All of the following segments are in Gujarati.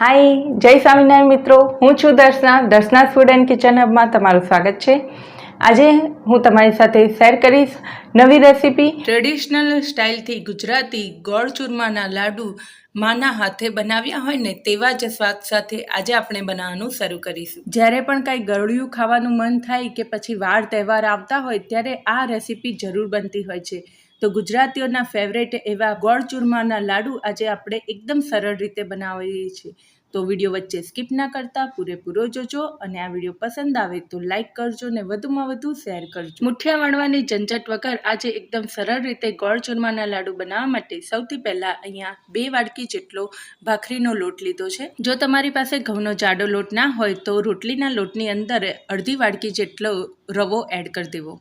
હાય જય સ્વામિનારાયણ મિત્રો. હું છું Darshana. Darshana food and kitchen હબમાં તમારું સ્વાગત છે. આજે હું તમારી સાથે શેર કરીશ નવી રેસીપી. ટ્રેડિશનલ સ્ટાઇલથી ગુજરાતી ગોળ ચૂરમાના લાડુ માના હાથે બનાવ્યા હોય ને તેવા જ સ્વાદ સાથે આજે આપણે બનાવવાનું શરૂ કરીશું. જ્યારે પણ કાંઈ ગળ્યું ખાવાનું મન થાય કે પછી વાર તહેવાર આવતા હોય ત્યારે આ રેસીપી જરૂર બનતી હોય છે. તો ગુજરાતીઓના ફેવરેટ એવા ગોળ ચૂરમાના લાડુ આજે આપણે એકદમ સરળ રીતે બનાવીએ છીએ. તો વીડિયો વચ્ચે સ્કીપ ના કરતા, પૂરેપૂરો જોજો અને આ વીડિયો પસંદ આવે તો લાઇક કરજો ને વધુમાં વધુ શેર કરજો. મુઠિયા વણવાની ઝંઝટ વગર આજે એકદમ સરળ રીતે ગોળ ચૂરમાના લાડુ બનાવવા માટે સૌથી પહેલાં અહીંયા બે વાડકી જેટલો ભાખરીનો લોટ લીધો છે. જો તમારી પાસે ઘઉંનો જાડો લોટ ના હોય તો રોટલીના લોટની અંદર અડધી વાડકી જેટલો રવો એડ કરી દેવો.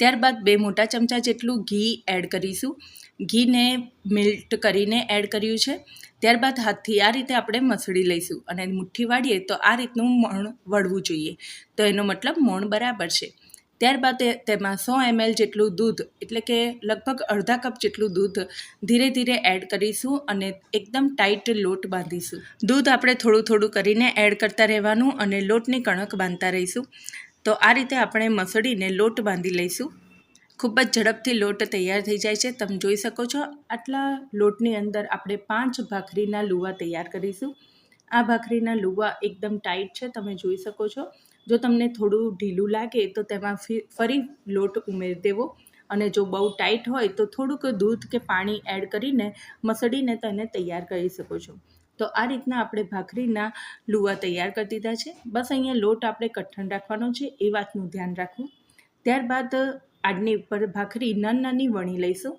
ત્યારબાદ બે મોટા ચમચા જેટલું ઘી એડ કરીશું. ઘીને મિલ્ટ કરીને એડ કર્યું છે. ત્યારબાદ હાથથી આ રીતે આપણે મસળી લઈશું અને મુઠ્ઠી વાળીએ તો આ રીતનું મોણ વળવું જોઈએ. તો એનો મતલબ મોણ બરાબર છે. ત્યારબાદ તેમાં સો એમએલ જેટલું દૂધ, એટલે કે લગભગ અડધા કપ જેટલું દૂધ, ધીરે ધીરે એડ કરીશું અને એકદમ ટાઈટ લોટ બાંધીશું. દૂધ આપણે થોડું થોડું કરીને એડ કરતા રહેવાનું અને લોટની કણક બાંધતા રહીશું. તો આ રીતે આપણે મસળીને લોટ બાંધી લઈશું. ખૂબ જ ઝડપથી લોટ તૈયાર થઈ જાય છે. તમે જોઈ શકો છો, આટલા લોટની અંદર આપણે પાંચ ભાખરીના લુવા તૈયાર કરીશું. આ ભાખરીના લુવા એકદમ ટાઈટ છે, તમે જોઈ શકો છો. જો તમને થોડું ઢીલું લાગે, તો તેમાં ફરી લોટ ઉમેરી દેવો. અને જો બહુ ટાઈટ હોય, તો થોડુંક દૂધ કે પાણી એડ કરીને મસળીને તેને તૈયાર કરી શકો છો. તો આ રીતના આપણે ભાખરીના લુવા તૈયાર કરી દીધા છે. બસ અહીંયા લોટ આપણે કઠણ રાખવાનો છે, એ વાતનું ધ્યાન રાખવું. ત્યારબાદ આડની ઉપર ભાખરી નાની નાની વણી લઈશું.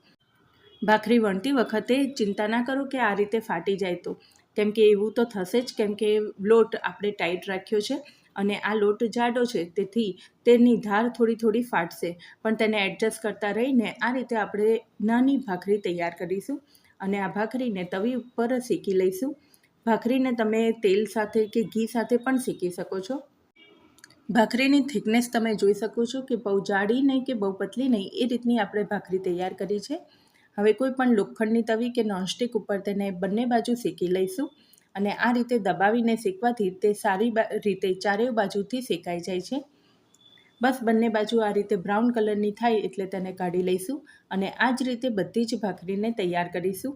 ભાખરી વણતી વખતે ચિંતા ના કરો કે આ રીતે ફાટી જાય તો. કેમ કે એવું તો થશે જ, કેમ કે લોટ આપણે ટાઈટ રાખ્યો છે અને આ લોટ જાડો છે, તેથી તેની ધાર થોડી થોડી ફાટશે. પણ તેને એડજસ્ટ કરતા રહીને આ રીતે આપણે નાની ભાખરી તૈયાર કરીશું અને આ ભાખરીને તવી ઉપર શેકી લઈશું. ભાખરીને તમે તેલ સાથે કે ઘી સાથે પણ શેકી શકો છો. ભાખરીની થિકનેસ તમે જોઈ શકો છો કે બહુ જાડી નહીં કે બહુ પતલી નહીં, એ રીતની આપણે ભાખરી તૈયાર કરી છે. હવે કોઈ પણ લોખંડની તવી કે નોનસ્ટિક ઉપર તેને બંને બાજુ શેકી લઈશું અને આ રીતે દબાવીને શેકવાથી તે સારી રીતે ચારેય બાજુથી શેકાઈ જાય છે. બસ બંને બાજુ આ રીતે બ્રાઉન કલરની થાય એટલે તેને કાઢી લઈશું અને આ જ રીતે બધી જ ભાખરીને તૈયાર કરીશું.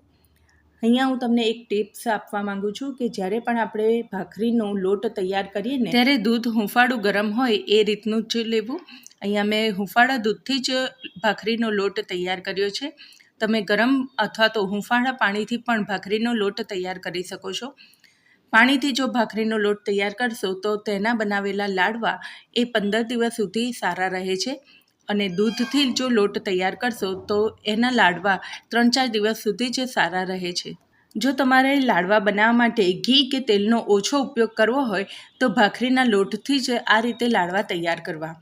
અહીંયા હું તમને એક ટિપ્સ આપવા માંગુ છું કે જ્યારે પણ આપણે ભાખરીનો લોટ તૈયાર કરીએ ને, ત્યારે દૂધ હુંફાળું ગરમ હોય એ રીતનું જ લેવું. અહીંયા મેં હુંફાળા દૂધથી જ ભાખરીનો લોટ તૈયાર કર્યો છે. તમે ગરમ અથવા તો હુંફાળા પાણીથી પણ ભાખરીનો લોટ તૈયાર કરી શકો છો. પાણીથી જો ભાખરીનો લોટ તૈયાર કરશો તો તેના બનાવેલા લાડવા એ પંદર દિવસ સુધી સારા રહે છે. અને દૂધથી જો લોટ તૈયાર કરશો, તો એના લાડવા ત્રણ ચાર દિવસ સુધી જ સારા રહે છે. જો તમારે લાડવા બનાવવા માટે ઘી કે તેલનો ઓછો ઉપયોગ કરવો હોય, તો ભાખરીના લોટથી જ આ રીતે લાડવા તૈયાર કરવા.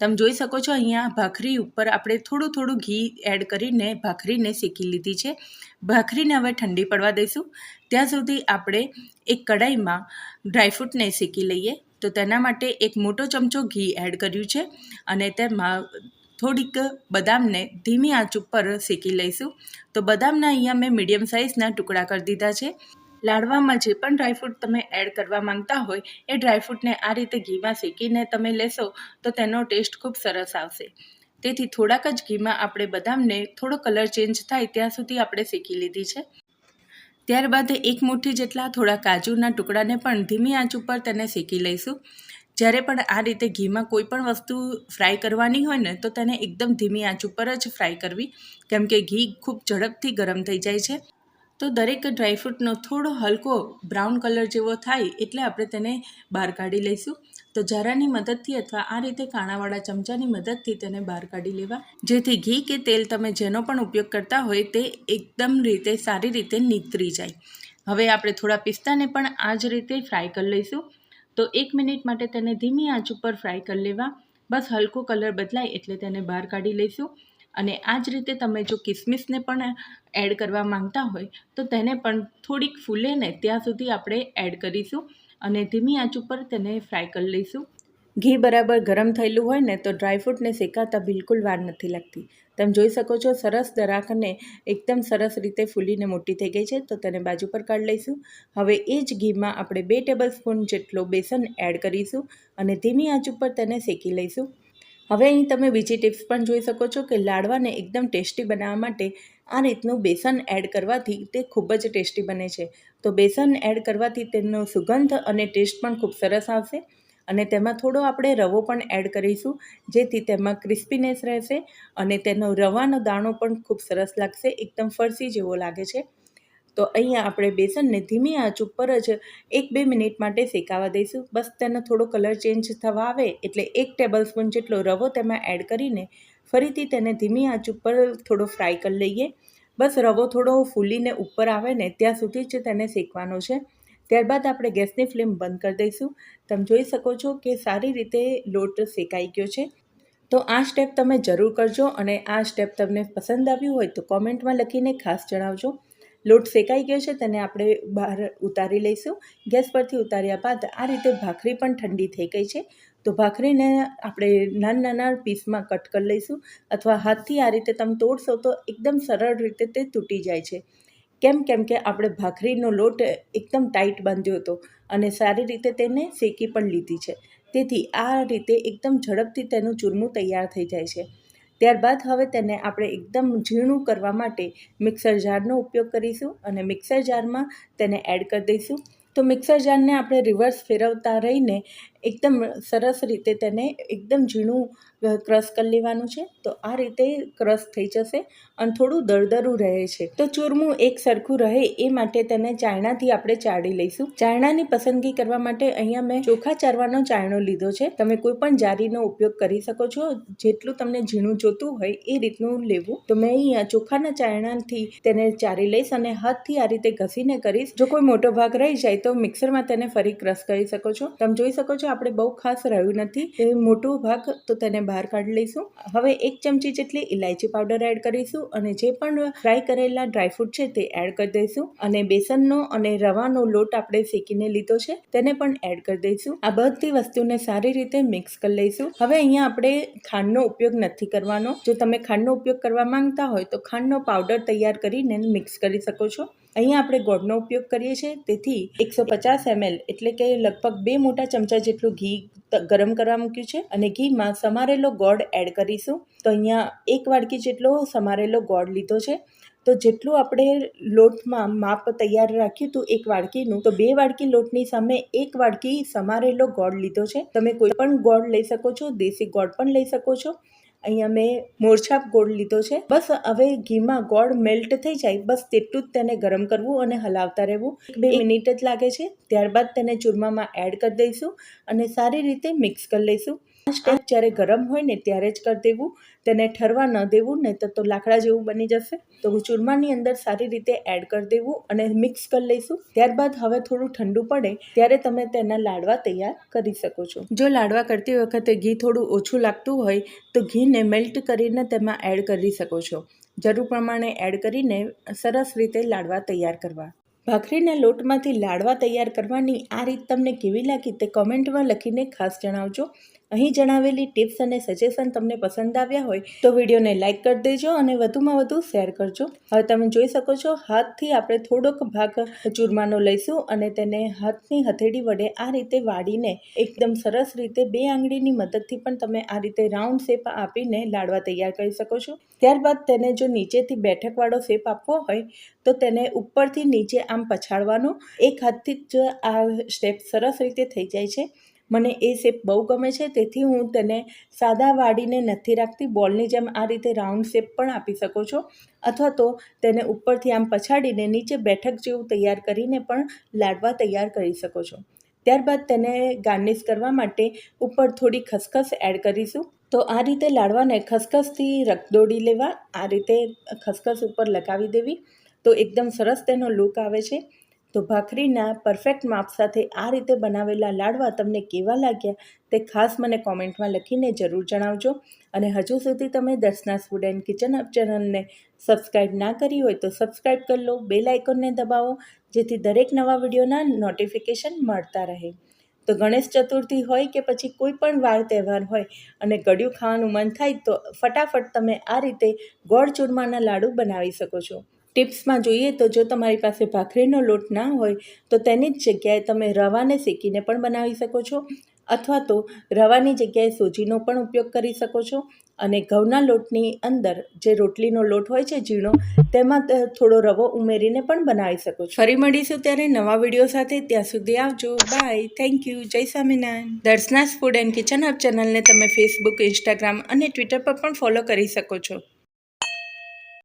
તમે જોઈ શકો છો અહીંયા ભાખરી ઉપર આપણે થોડું થોડું ઘી એડ કરીને ભાખરીને શેકી લીધી છે. ભાખરીને હવે ઠંડી પડવા દઈશું. ત્યાં સુધી આપણે એક કડાઈમાં ડ્રાયફ્રૂટને શેકી લઈએ. તો તેના માટે એક મોટો ચમચો ઘી એડ કર્યું છે અને તેમાં થોડીક બદામને ધીમી આંચ ઉપર શેકી લઈશું. તો બદામના અહીંયા મેં મીડિયમ સાઇઝના ટુકડા કરી દીધા છે. લાડવામાં જે પણ ડ્રાયફ્રૂટ તમે એડ કરવા માંગતા હોય, એ ડ્રાયફ્રૂટને આ રીતે ઘીમાં શેકીને તમે લેશો, તો તેનો ટેસ્ટ ખૂબ સરસ આવશે. તેથી થોડાક જ ઘીમાં આપણે બદામને થોડો કલર ચેન્જ થાય ત્યાં સુધી આપણે શેકી લીધી છે. ત્યારબાદ એક મુઠ્ઠી જેટલા થોડા કાજુના ટુકડાને પણ ધીમી આંચ ઉપર તેને શેકી લઈશું. જ્યારે પણ આ રીતે ઘીમાં કોઈ પણ વસ્તુ ફ્રાય કરવાની હોય ને, તો તેને એકદમ ધીમી આંચ ઉપર જ ફ્રાય કરવી. કેમ કે ઘી ખૂબ ઝડપથી ગરમ થઈ જાય છે. તો દરેક ડ્રાયફ્રૂટનો થોડો હલકો બ્રાઉન કલર જેવો થાય એટલે આપણે તેને બહાર કાઢી લઈશું. તો જરાની મદદથી અથવા આ રીતે કાણાવાળા ચમચાની મદદથી તેને બહાર કાઢી લેવા. જેથી ઘી કે તેલ તમે જેનો પણ ઉપયોગ કરતા હોય તે એકદમ રીતે સારી રીતે નીતરી જાય. હવે આપણે થોડા પિસ્તાને પણ આ જ રીતે ફ્રાય કરી લઈશું. તો એક મિનિટ માટે તેને ધીમી આંચ ઉપર ફ્રાય કરી લેવા. બસ હલકો કલર બદલાય એટલે તેને બહાર કાઢી લઈશું. અને આ જ રીતે તમે જો કિસમિસને પણ એડ કરવા માંગતા હોય તો તેને પણ થોડીક ફૂલે ને ત્યાં સુધી આપણે એડ કરીશું. અને ધીમી આંચ ઉપર તેને ફ્રાય કરી લઈશું. ઘી બરાબર ગરમ થયેલું હોય ને તો ડ્રાયફ્રૂટને શેકાતા બિલકુલ વાર નથી લાગતી. તમે જોઈ શકો છો, સરસ દરાખને એકદમ સરસ રીતે ફૂલીને મોટી થઈ ગઈ છે, તો તેને બાજુ પર કાઢી લઈશું. હવે એ જ ઘીમાં આપણે બે ટેબલ સ્પૂન જેટલો બેસન એડ કરીશું અને ધીમી આંચ ઉપર તેને શેકી લઈશું. હવે અહીં તમે બીજી ટિપ્સ પણ જોઈ શકો છો કે લાડવાને એકદમ ટેસ્ટી બનાવવા માટે આ રીતનું બેસન એડ કરવાથી તે ખૂબ જ ટેસ્ટી બને છે. તો બેસન એડ કરવાથી તેનો સુગંધ અને ટેસ્ટ પણ ખૂબ સરસ આવશે અને તેમાં થોડો આપણે રવો પણ એડ કરીશું, જેથી તેમાં ક્રિસ્પીનેસ રહેશે અને તેનો રવાનો દાણો પણ ખૂબ સરસ લાગશે, એકદમ ફરસી જેવો લાગે છે. તો અહીંયા આપણે બેસનને ધીમી આંચ ઉપર જ એક બે મિનિટ માટે શેકાવા દઈશું. બસ તેનો થોડો કલર ચેન્જ થવા આવે એટલે એક ટેબલ સ્પૂન જેટલો રવો તેમાં એડ કરીને ફરીથી તેને ધીમી આંચ ઉપર થોડો ફ્રાય કરી લઈએ. બસ રવો થોડો ફૂલીને ઉપર આવે ને ત્યાં સુધી જ તેને શેકવાનો છે. ત્યારબાદ આપણે ગેસની ફ્લેમ બંધ કરી દઈશું. તમે જોઈ શકો છો કે સારી રીતે લોટ શેકાઈ ગયો છે. તો આ સ્ટેપ તમે જરૂર કરજો અને આ સ્ટેપ તમને પસંદ આવ્યું હોય તો કોમેન્ટમાં લખીને ખાસ જણાવજો. લોટ શેકાઈ ગયો છે, તેને આપણે બહાર ઉતારી લઈશું. ગેસ પરથી ઉતાર્યા બાદ આ રીતે ભાખરી પણ ઠંડી થઈ ગઈ છે. તો ભાખરીને આપણે નાના નાના પીસમાં કટ કરી લઈશું અથવા હાથથી આ રીતે તમે તોડશો તો એકદમ સરળ રીતે તે તૂટી જાય છે. કેમ કેમ કે આપણે ભાખરીનો લોટ એકદમ ટાઈટ બાંધ્યો હતો અને સારી રીતે તેને શેકી પણ લીધી છે. તેથી આ રીતે એકદમ ઝડપથી તેનું ચૂરમું તૈયાર થઈ જાય છે. ત્યારબાદ હવે તેને આપણે એકદમ ઝીણું કરવા માટે મિક્સર જારનો ઉપયોગ કરીશું અને મિક્સર જારમાં તેને એડ કરી દઈશું. તો મિક્સર જારને આપણે રિવર્સ ફેરવતા રહીને એકદમ સરસ રીતે તેને એકદમ ઝીણું ક્રશ કરી લેવાનું છે. તો આ રીતે ક્રશ થઈ જશે અને થોડું દરદરું રહે છે. તો ચૂરમું એક સરખું રહે એ માટે તેને ચાયણાથી આપણે ચાળી લઈશું. ચાયણાની પસંદગી કરવા માટે અહીંયા મેં ચોખા ચારવાનો ચાયણો લીધો છે. તમે કોઈ પણ જારીનો ઉપયોગ કરી શકો છો. જેટલું તમને ઝીણું જોતું હોય એ રીતનું લેવું. તો મેં અહીંયા ચોખાના ચાયણાથી તેને ચારી લઈશ અને હાથથી આ રીતે ઘસીને કરીશ. જો કોઈ મોટો ભાગ રહી જાય તો મિક્સરમાં તેને ફરી ક્રશ કરી શકો છો. તમે જોઈ શકો છો આપણે બહુ ખાસ રહ્યું નથી. એ મોટો ભાગ તો તેને બહાર કાઢી લઈશું. હવે એક ચમચી જેટલી ઇલાયચી પાવડર એડ કરીશું અને જે પણ ફ્રાય કરેલા ડ્રાયફ્રૂટ છે તે એડ કરી દઈશું. અને બેસનનો અને રવાનો લોટ આપણે શેકીને લીધો છે તેને પણ એડ કરી દઈશું. આ બધી વસ્તુને સારી રીતે મિક્સ કરી લઈશું. હવે અહીંયા આપણે ખાંડનો ઉપયોગ નથી કરવાનો. જો તમે ખાંડનો ઉપયોગ કરવા માંગતા હોય તો ખાંડનો પાવડર તૈયાર કરીને મિક્સ કરી શકો છો. અહીંયા આપણે ગોળનો ઉપયોગ કરીએ છીએ. તેથી એકસો પચાસ એમએલ એટલે કે લગભગ બે મોટા ચમચા જેટલું ઘી ગરમ કરવા મૂક્યું છે અને ઘીમાં સમારેલો ગોળ એડ કરીશું. તો અહીંયા એક વાડકી જેટલો સમારેલો ગોળ લીધો છે. તો જેટલું આપણે લોટમાં માપ તૈયાર રાખ્યું હતું એક વાડકીનું, તો બે વાડકી લોટની સામે એક વાડકી સમારેલો ગોળ લીધો છે. તમે કોઈ પણ ગોળ લઈ શકો છો, દેશી ગોળ પણ લઈ શકો છો. અહીંયા મેં મોરછાપ ગોળ લીધો છે. બસ હવે ઘીમાં ગોળ મેલ્ટ થઈ જાય. બસ તેટલું જ તેને ગરમ કરવું અને હલાવતા રહેવું. એક બે મિનિટ જ લાગે છે. ત્યારબાદ તેને ચૂરમામાં એડ કરી દઈશું અને સારી રીતે મિક્સ કરી લઈશું. સ્ટેપ જ્યારે ગરમ હોય ને ત્યારે જ કરી દેવું, તેને ઠરવા ન દેવું નહીં તો તો લાકડા જેવું બની જશે. તો ચૂરમાની અંદર સારી રીતે એડ કરી દેવું અને મિક્સ કરી લઈશું. ત્યારબાદ હવે થોડું ઠંડુ પડે, ત્યારે તમે તેના લાડવા તૈયાર કરી શકો છો. જો લાડવા કરતી વખતે ઘી થોડું ઓછું લાગતું હોય, તો ઘીને મેલ્ટ કરીને તેમાં એડ કરી શકો છો. જરૂર પ્રમાણે એડ કરીને સરસ રીતે લાડવા તૈયાર કરવા. ભાખરીના લોટમાંથી લાડવા તૈયાર કરવાની આ રીત તમને કેવી લાગી તે કોમેન્ટમાં લખીને ખાસ જણાવજો. અહીં જણાવેલી ટિપ્સ અને સજેશન તમને પસંદ આવ્યા હોય તો વિડીયોને લાઇક કરી દેજો અને વધુમાં વધુ શેર કરજો. હવે તમે જોઈ શકો છો, હાથથી આપણે થોડોક ભાગ ચૂરમાનો લઈશું અને તેને હાથની હથેળી વડે આ રીતે વાળીને એકદમ સરસ રીતે બે આંગળીની મદદથી પણ તમે આ રીતે રાઉન્ડ શેપ આપીને લાડવા તૈયાર કરી શકો છો. ત્યારબાદ તેને જો નીચેથી બેઠકવાળો શેપ આપવો હોય તો તેને ઉપરથી નીચે આમ પછાડવાનો. એક હાથથી જ આ સ્ટેપ સરસ રીતે થઈ જાય છે. મને એ શેપ બહુ ગમે છે, તેથી હું તેને સાદા વાળીને નથી રાખતી. બોલની જેમ આ રીતે રાઉન્ડ શેપ પણ આપી શકો છો. અથવા તો તેને ઉપરથી આમ પછાડીને નીચે બેઠક જેવું તૈયાર કરીને પણ લાડવા તૈયાર કરી શકો છો. ત્યારબાદ તેને ગાર્નિશ કરવા માટે ઉપર થોડી ખસખસ એડ કરીશું. તો આ રીતે લાડવાને ખસખસથી રખદોડી લેવા, આ રીતે ખસખસ ઉપર લગાવી દેવી. તો એકદમ સરસ તેનો લુક આવે છે. તો ભાખરીના પરફેક્ટ માપ સાથે આ રીતે બનાવેલા લાડવા તમને કેવા લાગ્યા તે ખાસ મને કોમેન્ટમાં લખીને જરૂર જણાવજો. અને હજુ સુધી તમે દર્શના ફૂડ એન્ડ કિચન અપ ચેનલને સબસ્ક્રાઈબ ના કરી હોય તો સબસ્ક્રાઈબ કરી લો, બેલ આઇકોનને દબાવો, જેથી દરેક નવા વિડીયોના નોટિફિકેશન મળતા રહે. તો ગણેશ ચતુર્થી હોય કે પછી કોઈ પણ વાર તહેવાર હોય અને ગળ્યું ખાવાનું મન થાય તો ફટાફટ તમે આ રીતે ગોળ ચૂરમાના લાડુ બનાવી શકો છો. ટિપ્સમાં જોઈએ તો જો તમારી પાસે ભાખરીનો લોટ ના હોય, તો તેની જ જગ્યાએ તમે રવાને શેકીને પણ બનાવી શકો છો અથવા તો રવાની જગ્યાએ સોજીનો પણ ઉપયોગ કરી શકો છો. અને ઘઉંના લોટની અંદર જે રોટલીનો લોટ હોય છે ઝીણો, તેમાં થોડો રવો ઉમેરીને પણ બનાવી શકો છો. ફરી મળીશું ત્યારે નવા વીડિયો સાથે. ત્યાં સુધી આવજો. Bye thank you Jai Swaminarayan. Darshana's food and kitchen hub ચેનલને તમે ફેસબુક ઇન્સ્ટાગ્રામ અને ટ્વિટર પર પણ ફોલો કરી શકો છો.